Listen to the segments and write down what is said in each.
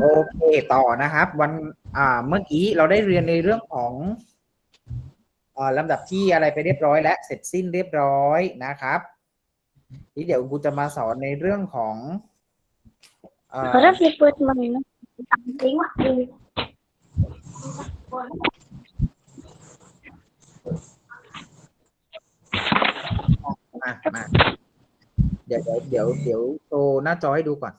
โอเคต่อนะครับ วันอ่าเมื่อกี้เราได้เรียนในเรื่องของอ่าลำดับที่อะไรไปเรียบร้อย และเสร็จสิ้นเรียบร้อยนะครับทีนี้เดี๋ยวกูจะมาสอนในเรื่องของอ่าขอรับเปิดมาหน่อยนะจริงว่ามามาเดี๋ยวเดี๋ยวเดี๋ยวเดี๋ยวโชว์หน้าจอให้ดูก่อน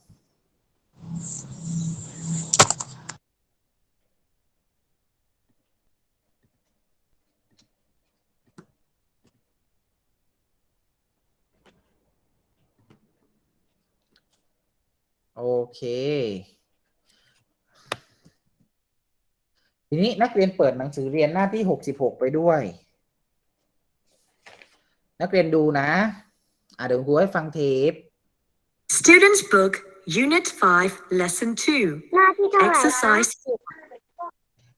โอเค ทีนี้นักเรียนเปิดหนังสือเรียนหน้าที่หกสิบหกไปด้วย นักเรียนดูนะ อะเดี๋ยวครูให้ฟังเทป Students' Book, Unit 5, Lesson 2. หน้าที่เท่าไหร่คะ Exercise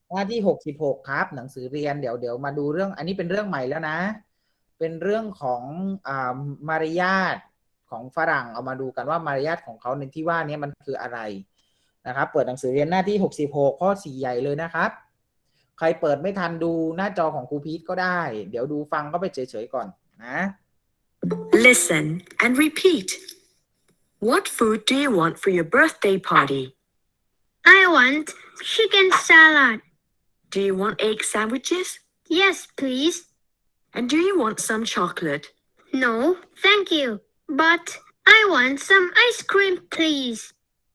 หน้าที่หกสิบหกครับ หนังสือเรียนเดี๋ยวเดี๋ยวมาดูเรื่อง อันนี้เป็นเรื่องใหม่แล้วนะ เป็นเรื่องของอ่ามารยาท ของฝรั่งเอามาดูกันว่ามารยาทของเขาในที่ว่านี้มันคืออะไรนะครับ เปิดหนังสือเรียนหน้าที่หกสิบหกข้อสี่ใหญ่เลยนะครับ ใครเปิดไม่ทันดูหน้าจอของครูพีทก็ได้ เดี๋ยวดูฟังก็ไปเฉยๆก่อนนะ Listen and repeat. What food do you want for your birthday party? I want chicken salad Do you want egg sandwiches? yes please And do you want some chocolate? no thank you but I want some ice cream please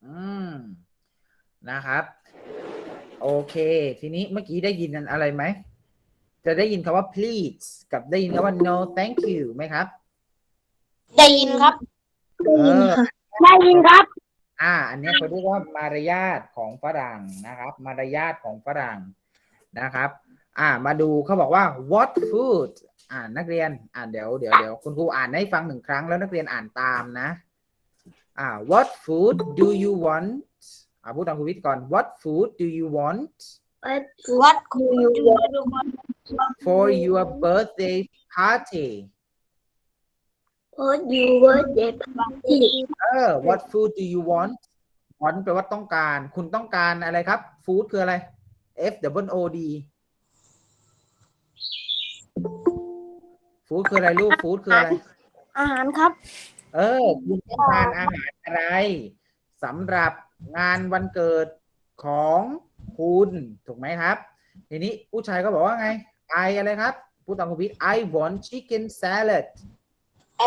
อืม นะครับ โอเค ทีนี้เมื่อกี้ได้ยินอะไรไหม จะได้ยินคำว่า please กับได้ยินคำว่า no thank you ไหมครับ ได้ยินครับเออได้ยินครับ อ่า อันเนี้ยเขาเรียกว่ามารยาทของฝรั่งนะครับ มารยาทของฝรั่งนะครับ อ่า มาดูเขาบอกว่า what food อ่านนักเรียน อ่านเดี๋ยวเดี๋ยวเดี๋ยวคุณครูอ่านให้ฟังหนึ่งครั้งแล้วนักเรียนอ่านตามนะ อ่า what food do you want อ่าพูดตามครูวิทย์ก่อน what food do you want What could you want for your birthday party for your birthday party เออ what food do you want want แปลว่าต้องการ คุณต้องการอะไรครับ food คืออะไร F W O D food คืออะไรลูก food คืออะไร อาหารครับ เออคุณต้องการอาหารอะไรสำหรับงานวันเกิดของคุณถูกไหมครับ ทีนี้ผู้ชายก็บอกว่าไง I อะไรครับพูดตามคุณพิษ I want chicken salad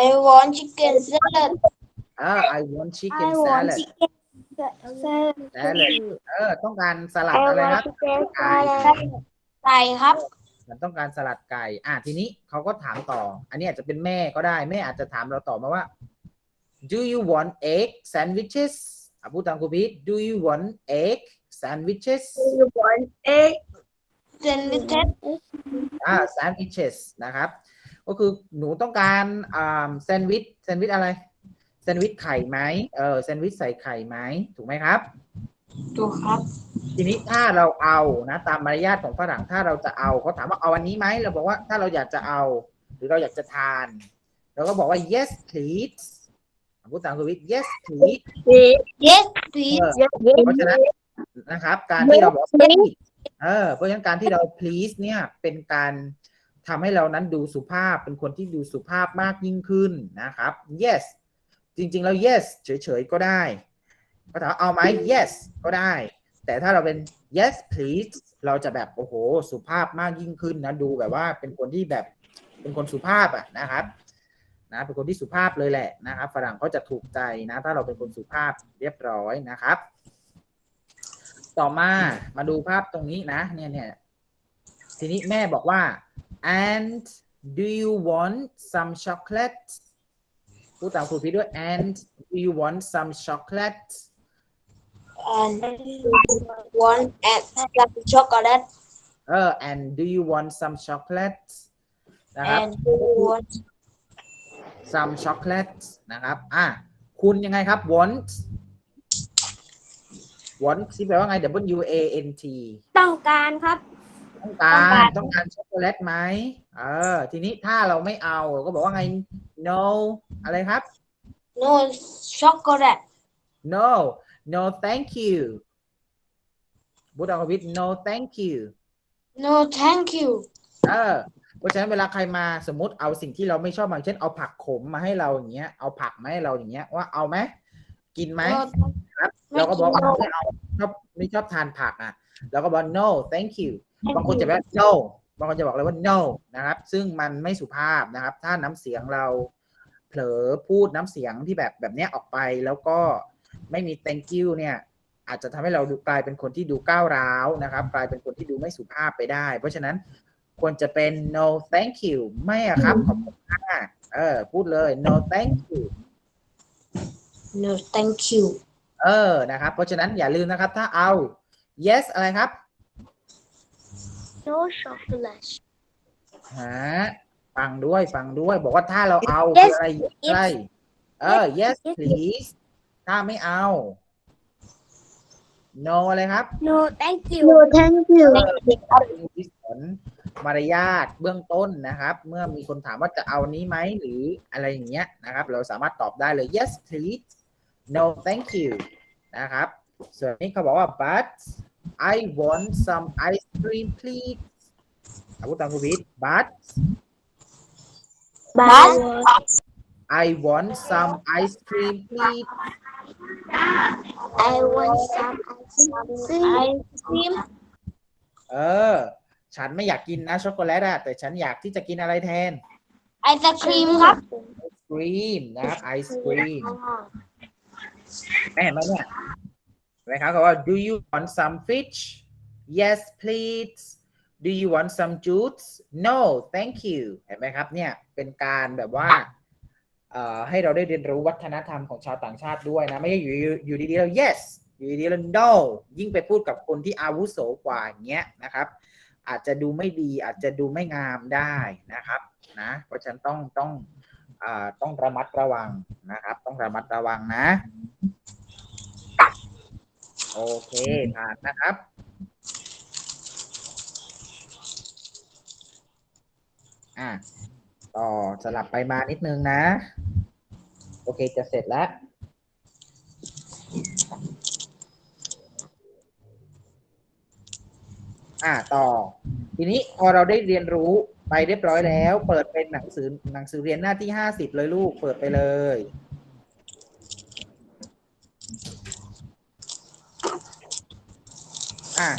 I want chicken salad อ่า I want chicken I want salad chicken salad salad เออต้องการสลัด I อะไรค want รับ chicken salad ไก่ครับ มันต้องการสลัดไก่ อะทีนี้เขาก็ถามต่อ อันนี้อาจจะเป็นแม่ก็ได้แม่อาจจะถามเราต่อมาว่า do you want egg sandwiches อะพูดตามครูพีท do you want egg sandwiches You want egg sandwiches อ่า sandwiches นะครับ ก็คือหนูต้องการอ่าแซนด์วิชแซนด์วิชอะไรแซนด์วิชไข่ไหมเออแซนด์วิชใส่ไข่ไหมถูกไหมครับ ถูกครับทีนี้ถ้าเราเอานะตามมารยาทของฝรั่งถ้าเราจะเอาเขาถามว่าเอาอันนี้ไหมเราบอกว่าถ้าเราอยากจะเอา หรือเราอยากจะทานเราก็บอกว่า yes please พูดตามคุณวิทย์ yes please Yes please เพราะฉะนั้นนะครับ การที่เราบอก please เออเพราะฉะนั้นการที่เรา please เนี่ยเป็นการทำให้เรานั้นดูสุภาพเป็นคนที่ดูสุภาพมากยิ่งขึ้นนะครับ yes จริง ๆ แล้ว yes เฉย ๆ ก็ได้ ก็ถามเอาไหม yes ก็ได้ แต่ถ้าเราเป็น yes please เราจะแบบโอ้โห สุภาพมากยิ่งขึ้นนะดูแบบว่าเป็นคนที่แบบเป็นคนสุภาพอะนะครับนะเป็นคนที่สุภาพเลยแหละนะครับฝรั่งเขาจะถูกใจนะ ถ้าเราเป็นคนสุภาพเรียบร้อยนะครับ ต่อมามาดูภาพตรงนี้นะ เนี่ยเนี่ยทีนี้แม่บอกว่า and do you want some chocolate พูดตามครูพี่ด้วย and do you want some chocolate and one and some chocolate เออ and do you want some chocolate นะครับ and one some chocolate นะครับ อะ คุณยังไงครับ want want ที่แปลว่าไง W A N T ต้องการครับ ต้องการ ต้องการต้องการช็อกโกแลตไหม เออ ทีนี้ถ้าเราไม่เอาก็บอกว่าไง no อะไรครับ no chocolate no no thank you พูดตามกับวิท no thank you No thank you เออเพราะฉะนั้นเวลาใครมาสมมติเอาสิ่งที่เราไม่ชอบมาเช่นเอาผักขมมาให้เราอย่างเงี้ยเอาผักมาให้เราอย่างเงี้ยว่าเอาไหมกินไหม No ครับไม่เราก็บอกว่ากินไม่เอาชอบไม่ชอบทานผักอะเราก็บอก no thank you บางคนจะแบบ no บางคนจะบอกเลยว่า no นะครับ ซึ่งมันไม่สุภาพนะครับ ถ้าน้ำเสียงเราเผลอพูดน้ำเสียงที่แบบแบบเนี้ยออกไปแล้วก็ ไม่มี thank you เนี่ยอาจจะทำให้เราดูกลายเป็นคนที่ดูก้าวร้าวนะครับ กลายเป็นคนที่ดูไม่สุภาพไปได้ เพราะฉะนั้นควรจะเป็น no thank you ไม่อะครับ ขอบคุณมากเออ พูดเลย no thank you No thank you เออนะครับ เพราะฉะนั้นอย่าลืมนะครับ ถ้าเอา yes อะไรครับ No chocolate ฮะฟังด้วยฟังด้วย บอกว่าถ้าเราเอา Yes คืออะไร yes อะไรเออ yes please ถ้าไม่เอา no อะไรครับ No thank you No thank you เป็นวิสนมารยาทเบื้องต้นนะครับ เมื่อมีคนถามว่าจะเอานี้ไหมหรืออะไรอย่างเงี้ยนะครับ เราสามารถตอบได้เลย yes please no thank you นะครับ ส่วนนี้เขาบอกว่า but I want some ice cream please อาพูดตามคุณวิทย์ but But I want some ice cream please I want some ice cream เออ ฉันไม่อยากกินนะช็อกโกแลตอะแต่ฉันอยากที่จะกินอะไรแทนไอศครีมครับไอศครีมนะครับไอศครีมแม่เห็นไหมเนี่ยเห็นไหมครับเขาว่า do you want some fish yes please do you want some juice no thank you เห็นไหมครับเนี่ยเป็นการแบบว่าเอ่อ ให้เราได้เรียนรู้วัฒนธรรมของชาวต่างชาติด้วยนะ ไม่ใช่อยู่อยู่ดีๆเรา yes อยู่ดีๆเรา no ยิ่งไปพูดกับคนที่อาวุโสกว่าอย่างเงี้ยนะครับ อาจจะดูไม่ดีอาจจะดูไม่งามได้นะครับนะเพราะฉะนั้นต้องต้องอต้องระมัดระวังนะครับ ต้องระมัดระวังนะ โอเคผ่านนะครับอะต่อสลับไปมานิดนึงนะ โอเคจะเสร็จแล้ว อะต่อ ทีนี้พอเราได้เรียนรู้ไปเรียบร้อยแล้ว เปิดเป็นหนังสือหนังสือเรียนหน้าที่ห้าสิบเลยลูก เปิดไปเลย อะ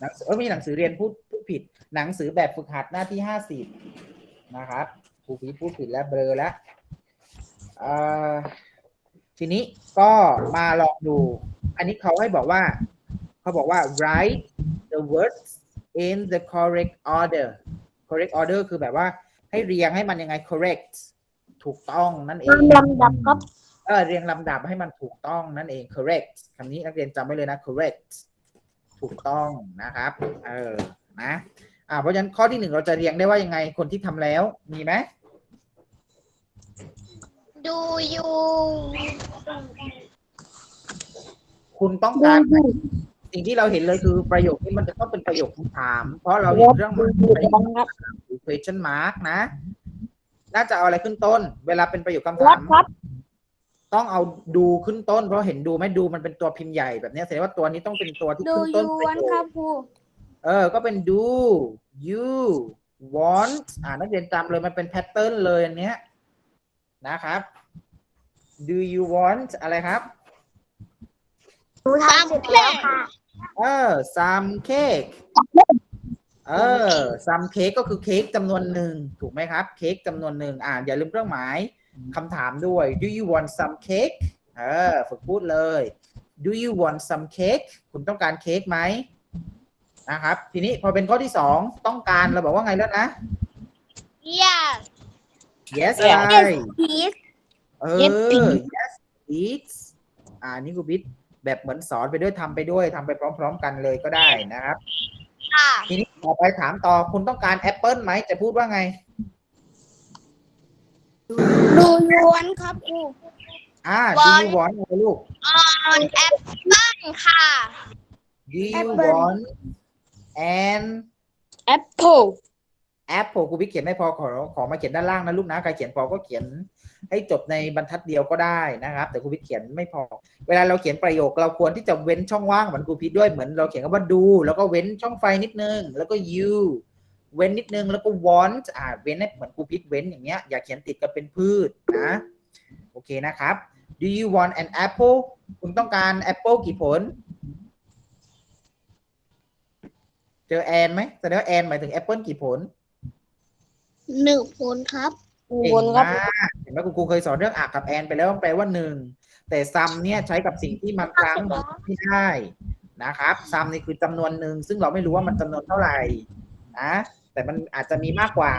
หนังสือเอ้ยไม่ใช่หนังสือเรียนพูดพูดผิด หนังสือแบบฝึกหัดหน้าที่ห้าสิบนะครับครูพีพูดผิดแล้วเบลอแล้ว อ่อทีนี้ก็มาลองดู อันนี้เขาให้บอกว่า เขาบอกว่า write the words in the correct order correct order คือแบบว่าให้เรียงให้มันยังไง correct ถูกต้องนั่นเอง ลำดับครับ เออเรียงลำดับให้มันถูกต้องนั่นเอง correct คำนี้นักเรียนจำไว้เลยนะ correct ถูกต้องนะครับ เออ นะ อ่า เพราะฉะนั้นข้อที่หนึ่งเราจะเรียงได้ว่ายังไง คนที่ทำแล้ว มีไหม Do you คุณต้องการไหมสิ่งที่เราเห็นเลยคือประโยคนี้มันจะต้องเป็นประโยคคำถาม เพราะเราเห็นเรื่องหมายหรือ question mark นะ น่าจะเอาอะไรขึ้นต้น เวลาเป็นประโยคคำถามต้องเอาดูขึ้นต้น เพราะเห็นดูไหมดูมันเป็นตัวพิมพ์ใหญ่แบบเนี้ยแสดงว่าตัวนี้ต้องเป็นตัวที่ Do ขึ้นต้น you ประ want โยครัคบครูเออ ก็เป็น do you want อ่านักเรียนจำเลยมันเป็นแพทเทิร์นเลยอันเนี้ย นะครับ do you want อะไรครับหนูทำเสร็จแล้วค่ะ เออ some cake เออ some cake ก็คือเค้กจำนวนหนึ่งถูกไหมครับ เค้กจำนวนหนึ่งอ่าอย่าลืมเครื่องหมายคำถามด้วย do you want some cake เออ ฝึกพูดเลย do you want some cake คุณต้องการเค้กไหมนะครับ ทีนี้พอเป็นข้อที่สองต้องการเราบอกว่าไงแล้วนะ Yes yes อะไร please เอ Yes, อ please. yes please อ่านี่กูบิดแบบเหมือนสอนไปด้วยทำไปด้วยทำไปพร้อม ๆ กันเลยก็ได้นะครับ ค่ะ ทีนี้ต่อไปถามต่อคุณต้องการแอปเปิลไหมจะพูดว่าไง Do you want ครับครู อ่า do you want อะไรลูก on apple ค่ะ do you Apple. want an apple apple ครูพี่เขียนไม่พอขอขอมาเขียนด้านล่างนะลูกนะใครเขียนพอก็เขียนให้จบในบรรทัดเดียวก็ได้นะครับ แต่ครูพี่เขียนไม่พอ เวลาเราเขียนประโยคเราควรที่จะเว้นช่องว่างเหมือนครูพีทด้วยเหมือนเราเขียนคำว่าดู แล้วก็เว้นช่องไฟนิดนึง แล้วก็ you เว้นนิดนึงแล้วก็ want อ่าเว้นให้เหมือนครูพีทเว้นอย่างเงี้ยอย่าเขียนติดกับเป็นพืชนะโอเคนะครับ do you want an apple คุณต้องการแอปเปิลกี่ผลเจอแอนไหมแสดงว่าแอนหมายถึงแอปเปิลกี่ผล หนึ่งผลครับเก่งมากเห็นไหมคุณครูเคยสอนเรื่องอักกับแอนไปแล้วมันแปลว่าหนึ่งแต่ซัมเนี่ยใช้กับสิ่งที่มันครั้งไม่ได้นะครับซัมนี่คือจำนวนหนึ่งซึ่งเราไม่รู้ว่ามันจำนวนเท่าไหร่นะแต่มันอาจจะมีมากกว่า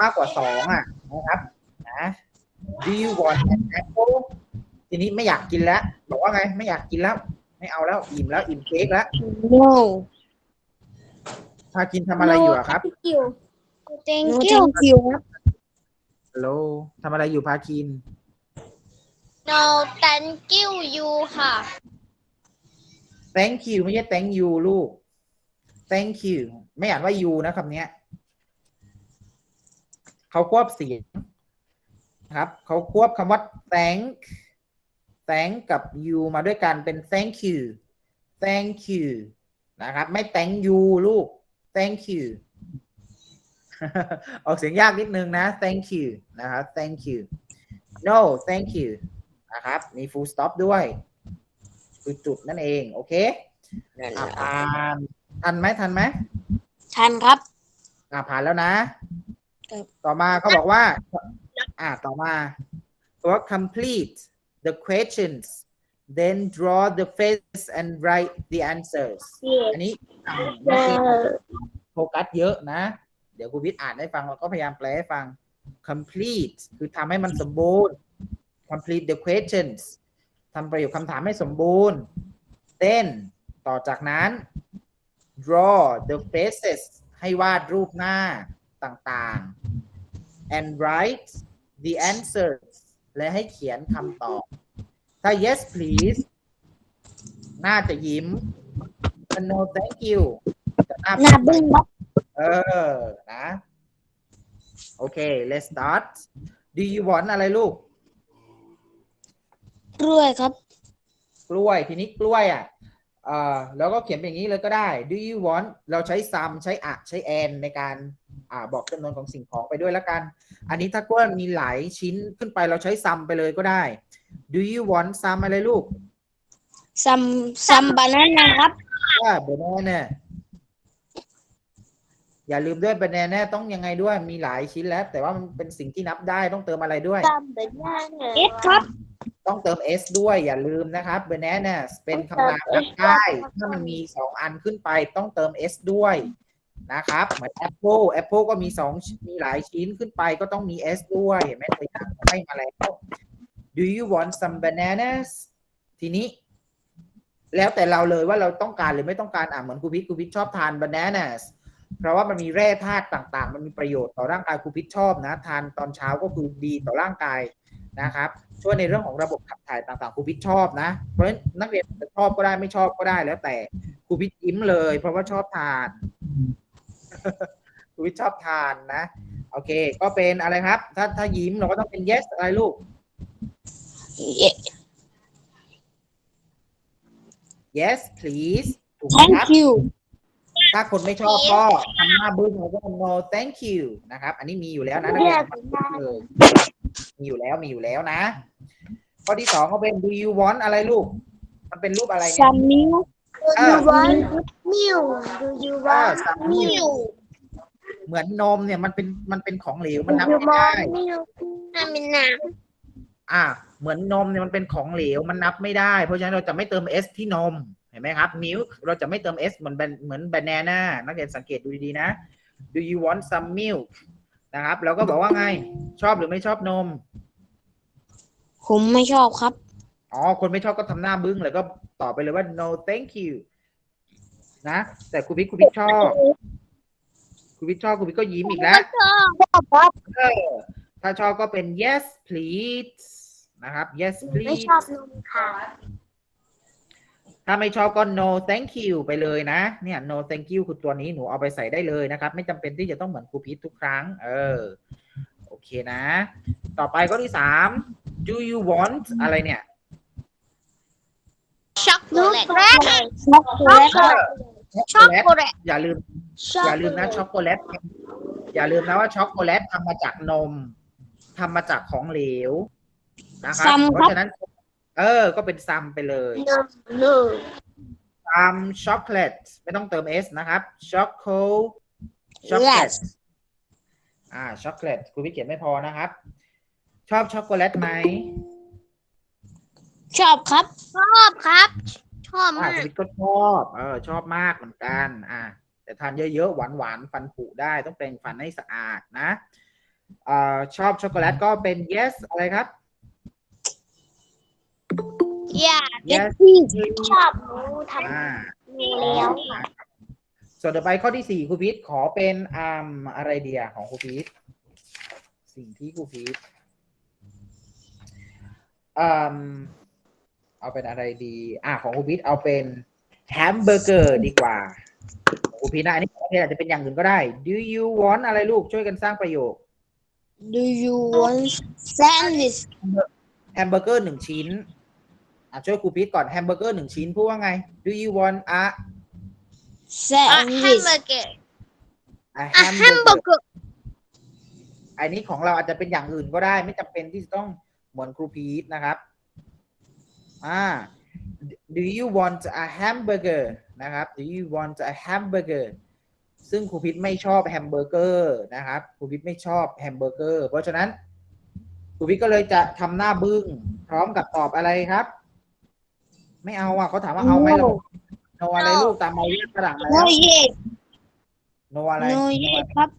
มากกว่าสองอะนะครับนะ Do you want an apple ทีนี้ไม่อยากกินแล้วบอกว่าไงไม่อยากกินแล้ว ไม่เอาแล้วอิ่มแล้วอิ่มเค้กแล้ว no พากินทำอะไรอยู่อะครับ you thank no you thank you ครับ ฮัลโหลทำอะไรอยู่พาคิน no thank you you ค่ะ thank you ไม่ใช่ thank you ลูก thank you ไม่อ่านว่า you นะคำเนี้ย เขาควบเสียงนะครับ เขาควบคำว่า thank thank กับ you มาด้วยกันเป็น thank you thank you นะครับ ไม่ thank you ลูก thank you ออกเสียงยากนิดนึงนะ thank you นะครับ thank you no thank you นะครับ มี full stop ด้วย คือจุดนั่นเอง โอเคอะผ่านทันไหมทันไหมทันครับอ่าผ่านแล้วนะครับต่อมาเขาบอกว่า อ่าต่อมาตัว complete the questions then draw the face and write the answers อันนี้อ่านไม่ใช่โฟกัสเยอะนะเดี๋ยวครูวิทย์อ่านให้ฟังแล้วก็พยายามแปลให้ฟัง complete คือทำให้มันสมบูรณ์ complete the questions ทำประโยคคำถามให้สมบูรณ์ then ต่อจากนั้น draw the faces ให้วาดรูปหน้าต่างๆ and write the answers และให้เขียนคำตอบ ถ้า yes please น่าจะยิ้ม no thank you หน้าบึ้งครับ เออ นะ โอเค let's start do you want อะไรลูก กล้วยครับ กล้วย ทีนี้กล้วยอะเอ่อแล้วก็เขียนเป็นอย่างนี้เลยก็ได้ do you want เราใช้ some ใช้อะใช้ and ในการอ่าบอกจำนวนของสิ่งของไปด้วยแล้วกัน อันนี้ถ้ากล้วยมีหลายชิ้นขึ้นไปเราใช้ some ไปเลยก็ได้ do you want some อะไรลูก ซัมซัมบานาน่าครับ ว่า banana อย่าลืมด้วย banana ต้องยังไงด้วยมีหลายชิ้นแล้ว แต่ว่ามันเป็นสิ่งที่นับได้ต้องเติมอะไรด้วย เอสครับต้องเติม s ด้วยอย่าลืมนะครับ bananas เป็นคำนามนับได้ถ้ามันมีสองอันขึ้นไปต้องเติม s ด้วยนะครับเหมือน apple apple ก็มีสองมีหลายชิ้นขึ้นไปก็ต้องมี s ด้วยเห็นไหมตัวอย่างให้มาแล้ว do you want some bananas ทีนี้ แล้วแต่เราเลยว่าเราต้องการหรือไม่ต้องการอะเหมือนครูพิษครูพิษชอบทาน bananas เพราะว่ามันมีแร่ธาตุต่างๆ มันมีประโยชน์ต่อร่างกายครูพิษชอบนะทานตอนเช้าก็คือดีต่อร่างกายนะครับช่วยในเรื่องของระบบขับถ่ายต่างๆครูพิษชอบนะ เพราะฉะนั้นนักเรียนจะชอบก็ได้ไม่ชอบก็ได้แล้วแต่ครูพิษยิ้มเลย เพราะว่าชอบทานครูพิษชอบทานนะโอเค ก็เป็นอะไรครับ ถ้าถ้ายิ้มเราก็ต้องเป็น yes อะไรลูก yes please ถูกไหมครับ thank you ถ้าคนไม่ชอบก็ทำหน้าบึ้งแล้วก็ no thank you นะครับ อันนี้มีอยู่แล้วนะนักเรียนเลยมีอยู่แล้วมีอยู่แล้วนะ ข้อที่สองก็เป็น do you want อะไรลูก มันเป็นรูปอะไรเนี่ซัยมมิวอ่า want milk do you อ่า want some milk เหมือนนมเนี่ยมันเป็นมันเป็นของเหลวมันนับไม่ได้ milk น้ำเป็นน้อ่า เหมือนนมเนี่ยมันเป็นของเหลวมันนับไม่ได้ เพราะฉะนั้นเราจะไม่เติม s ที่นมเห็นไหมครับ milk เราจะไม่เติม s เหมือน ban- เหมือน banana นักเรียนสังเกตดูดีๆนะ do you want some milk นะครับเราก็บอกว่าไง ชอบหรือไม่ชอบนม ผมไม่ชอบครับ อ๋อ คนไม่ชอบก็ทำหน้าบึ้งเลยก็ตอบไปเลยว่า no thank you นะ แต่ครูพิกครูพิกชอบครูพิกชอบครูพิกก็ยิ้มอีกแล้ว เออถ้าชอบก็เป็น yes please นะครับ yes ำไม่ please ชอบนมค่ะ ถ้าไม่ชอบก็ no thank you ไปเลยนะ เนี่ย no thank you คือตัวนี้หนูเอาไปใส่ได้เลยนะครับ ไม่จำเป็นที่จะต้องเหมือนครูพีททุกครั้ง เออ โอเคนะ ต่อไปข้อที่สาม do you want อะไรเนี่ย ช็อกโกแลต ช็อกโกแลตครับช็อกโกแลต อย่าลืม อย่าลืมนะช็อกโกแลต อย่าลืมนะว่าช็อกโกแลตทำมาจากนมทำมาจากของเหลวนะครับซัมเพครับราะฉะนั้น เออ ก็เป็นซัมไปเลยหนึ่งซัมช็อกโกแลตไม่ต้องเติม s นะครับช็อกโกช็อกโกแลต Yes อ่าช็อกโกแลตคุณวิเขียนไม่พอนะครับ ชอบช็อกโกแลตไหมชอบครับ ชอบครับ ชอบอ่ามากคุณวิทย์ก็ชอบเออชอบมากเหมือนกัน อ่าแต่ทานเยอะๆหวานๆฟันผุได้ต้องแปรงฟันให้สะอาดนะอ่าชอบช็อกโกแลตก็เป็น yes อะไรครับ อย่า yes ชอบหนูทอ่าำมีแล้ว ส่วนต่อไปข้อที่สี่ครูพีทขอเป็นอ่าอะไรเดียของครูพีทสิ่งที่ครูพีทอ่าเอาเป็นอะไรดี อ่าของครูพีทเอาเป็นแฮมเบอร์เกอร์ดีกว่าครูพีทนะอันนี้อาจจะเป็นอย่างอื่นก็ได้ do you want อะไรลูกช่วยกันสร้างประโยค Do you want sandwich แฮมเบอร์เกอร์หนึ่งชิ้น อะช่วยครูพีทก่อนแฮมเบอร์เกอร์หนึ่งชิ้นพูดว่าไง do you want a อะแฮม sandwich เบอร์เกอร์ a อะแฮมเบอร์ hamburger เกอร์อันนี้ของเราอาจจะเป็นอย่างอื่นก็ได้ ไม่จำเป็นที่จะต้องเหมือนครูพีทนะครับ อ่า do you want a hamburger นะครับ do you want a hamburger ซึ่งครูพีทไม่ชอบแฮมเบอร์เกอร์นะครับครูพีทไม่ชอบแฮมเบอร์เกอร์ เพราะฉะนั้นครูพีทก็เลยจะทำหน้าบึ้งพร้อมกับตอบอะไรครับ ไม่เอาอะเขาถามว่าเอาไหมเราโนอะไรลูกตามมาเรียกฝรั่งมาแล้ No ว yes no อะไร No yes ครับ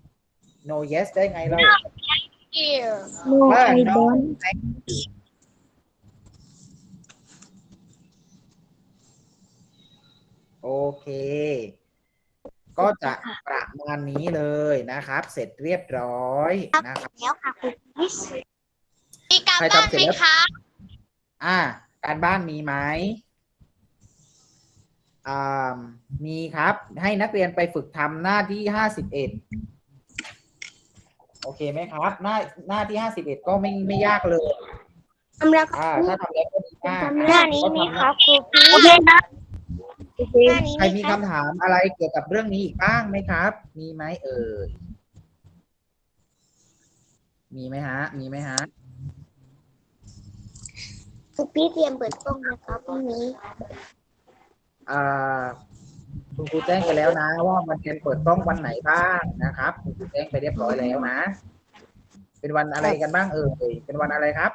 no yes ได้ไงเรา No เออ I no don't โอเค ก็จะประมาณนี้เลยนะครับ เสร็จเรียบร้อยนะครับแล้วค่ะคุณมิสมีการใครบ้านทำเสร็จไหมแล้วคะ อ่า การบ้านมีไหมอ่า มีครับ ให้นักเรียนไปฝึกทำหน้าที่ห้าสิบเอ็ดโอเคไหมครับ หน้าหน้าที่ห้าสิบเอ็ดก็ไม่ไม่ยากเลยทำแล้วอ่าถ้าทำแล้วก็ดีมากหน้านี้มีครับครูพี่โอเคครับหน้านี้ใครมีมีครับคำถามอะไรเกี่ยวกับเรื่องนี้อีกบ้างไหมครับ มีไหมเอ่ยมีไหมฮะ มีไหมฮะครูพี่เตรียมเปิดกล้องนะครับพรุ่งนี้อ่า คุณครูแจ้งไปแล้วนะ ว่ามันเป็นเปิดกล้องวันไหนบ้างนะครับคุณครูแจ้งไปเรียบร้อยแล้วนะ เป็นวันอะไรกันบ้างเอ่ยเป็นวันอะไรครับ